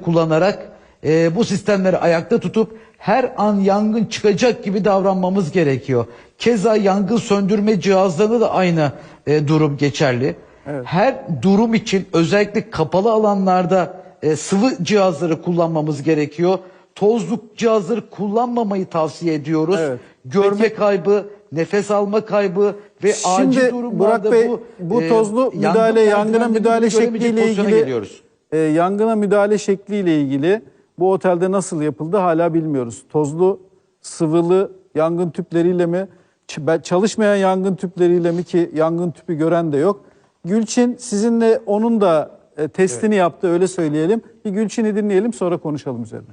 kullanarak e, bu sistemleri ayakta tutup her an yangın çıkacak gibi davranmamız gerekiyor. Keza yangın söndürme cihazlarında da aynı e, durum geçerli. Her durum için özellikle kapalı alanlarda e, sıvı cihazları kullanmamız gerekiyor. Tozluk cihazları kullanmamayı tavsiye ediyoruz. Evet. Görme kaybı, nefes alma kaybı ve acil Şimdi durumlarda Burak Bey bu, bu, e, tozlu yangın müdahale, yangına müdahale şekliyle ilgili geliyoruz. E, yangına müdahale şekliyle ilgili bu otelde nasıl yapıldı hala bilmiyoruz. Tozlu, sıvılı yangın tüpleriyle mi, çalışmayan yangın tüpleriyle mi ki yangın tüpü gören de yok. Gülçin sizinle onun da e, testini yaptı öyle söyleyelim. Bir Gülçin'i dinleyelim sonra konuşalım üzerine.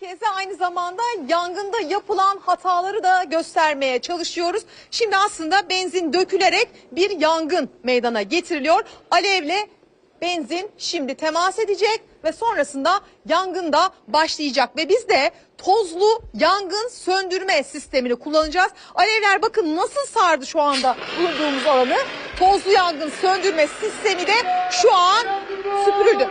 Bu merkezde aynı zamanda yangında yapılan hataları da göstermeye çalışıyoruz. Şimdi aslında benzin dökülerek bir yangın meydana getiriliyor. Alevle benzin şimdi temas edecek ve sonrasında yangın da başlayacak ve biz de tozlu yangın söndürme sistemini kullanacağız. Alevler bakın nasıl sardı şu anda bulunduğumuz alanı. Tozlu yangın söndürme sistemi de şu an süpürüldü.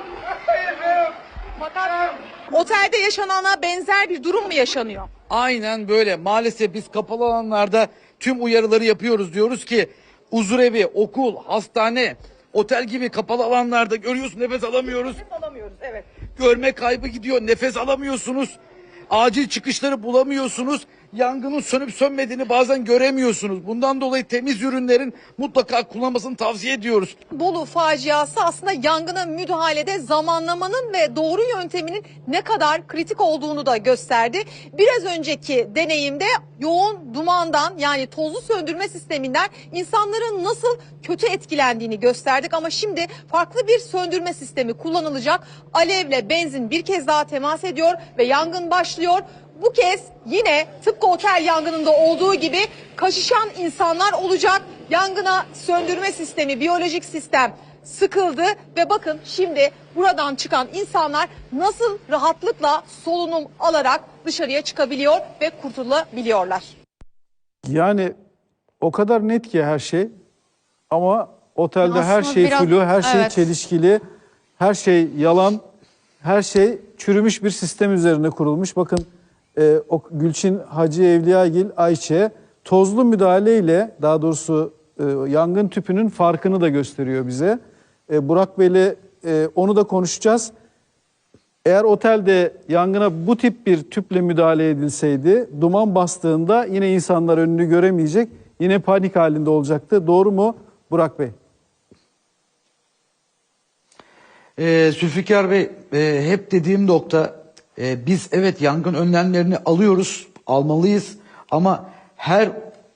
Otelde yaşanana benzer bir durum mu yaşanıyor? Aynen böyle. Maalesef biz kapalı alanlarda tüm uyarıları yapıyoruz. Diyoruz ki huzurevi, okul, hastane, otel gibi kapalı alanlarda görüyorsun nefes alamıyoruz. Alamıyoruz evet. Görme kaybı gidiyor. Nefes alamıyorsunuz. Acil çıkışları bulamıyorsunuz. Yangının sönüp sönmediğini bazen göremiyorsunuz. Bundan dolayı temiz ürünlerin mutlaka kullanmasını tavsiye ediyoruz. Bolu faciası aslında yangına müdahalede zamanlamanın ve doğru yönteminin ne kadar kritik olduğunu da gösterdi. Biraz önceki deneyimde yoğun dumandan yani tozlu söndürme sisteminden insanların nasıl kötü etkilendiğini gösterdik ama şimdi farklı bir söndürme sistemi kullanılacak. Alevle benzin bir kez daha temas ediyor ve yangın başlıyor. Bu kez yine tıpkı otel yangınında olduğu gibi kaşışan insanlar olacak. Yangına söndürme sistemi, biyolojik sistem sıkıldı ve bakın şimdi buradan çıkan insanlar nasıl rahatlıkla solunum alarak dışarıya çıkabiliyor ve kurtulabiliyorlar. Yani o kadar net ki her şey ama otelde her şey biraz- flu, her şey evet. çelişkili, her şey yalan, her şey çürümüş bir sistem üzerine kurulmuş. Bakın e, Gülçin Hacı Evliyagil Ayçe tozlu müdahaleyle daha doğrusu e, yangın tüpünün farkını da gösteriyor bize. E, Burak Bey'le e, onu da konuşacağız. Eğer otelde yangına bu tip bir tüple müdahale edilseydi duman bastığında yine insanlar önünü göremeyecek. Yine panik halinde olacaktı. Doğru mu Burak Bey? Ee, Zülfikar Bey e, hep dediğim nokta e, biz evet yangın önlemlerini alıyoruz, almalıyız ama her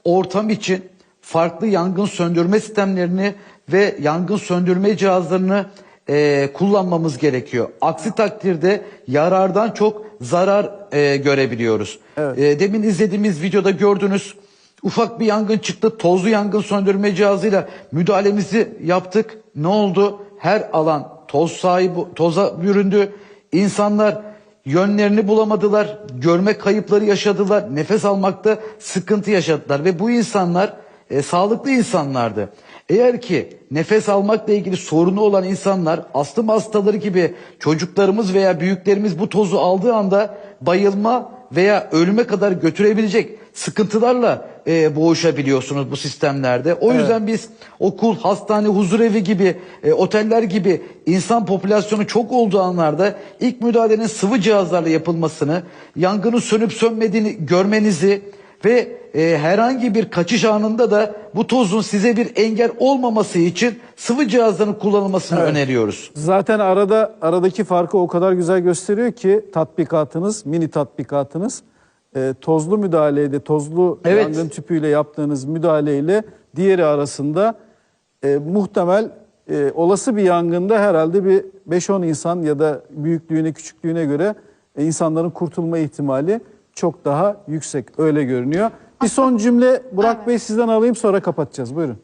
ortam için farklı yangın söndürme sistemlerini ve yangın söndürme cihazlarını e, kullanmamız gerekiyor. Aksi takdirde yarardan çok zarar e, görebiliyoruz. E, demin izlediğimiz videoda gördünüz. Ufak bir yangın çıktı. Tozlu yangın söndürme cihazıyla müdahalemizi yaptık. Ne oldu? Her alan toz sahibi toza büründü. İnsanlar yönlerini bulamadılar. Görme kayıpları yaşadılar. Nefes almakta sıkıntı yaşadılar ve bu insanlar e, sağlıklı insanlardı. Eğer ki nefes almakla ilgili sorunu olan insanlar astım hastaları gibi çocuklarımız veya büyüklerimiz bu tozu aldığı anda bayılma veya ölüme kadar götürebilecek sıkıntılarla e, boğuşabiliyorsunuz bu sistemlerde. O yüzden biz okul, hastane, huzurevi gibi, e, oteller gibi insan popülasyonu çok olduğu anlarda ilk müdahalenin sıvı cihazlarla yapılmasını, yangının sönüp sönmediğini görmenizi ve e, herhangi bir kaçış anında da bu tozun size bir engel olmaması için sıvı cihazların kullanılmasını öneriyoruz. Zaten arada aradaki farkı o kadar güzel gösteriyor ki tatbikatınız, mini tatbikatınız e, tozlu müdahaleyle, tozlu Evet. yangın tüpüyle yaptığınız müdahaleyle diğeri arasında e, muhtemel e, olası bir yangında herhalde bir 5-10 insan ya da büyüklüğüne küçüklüğüne göre e, insanların kurtulma ihtimali çok daha yüksek öyle görünüyor. Bir son cümle Burak Bey sizden alayım sonra kapatacağız. Buyurun.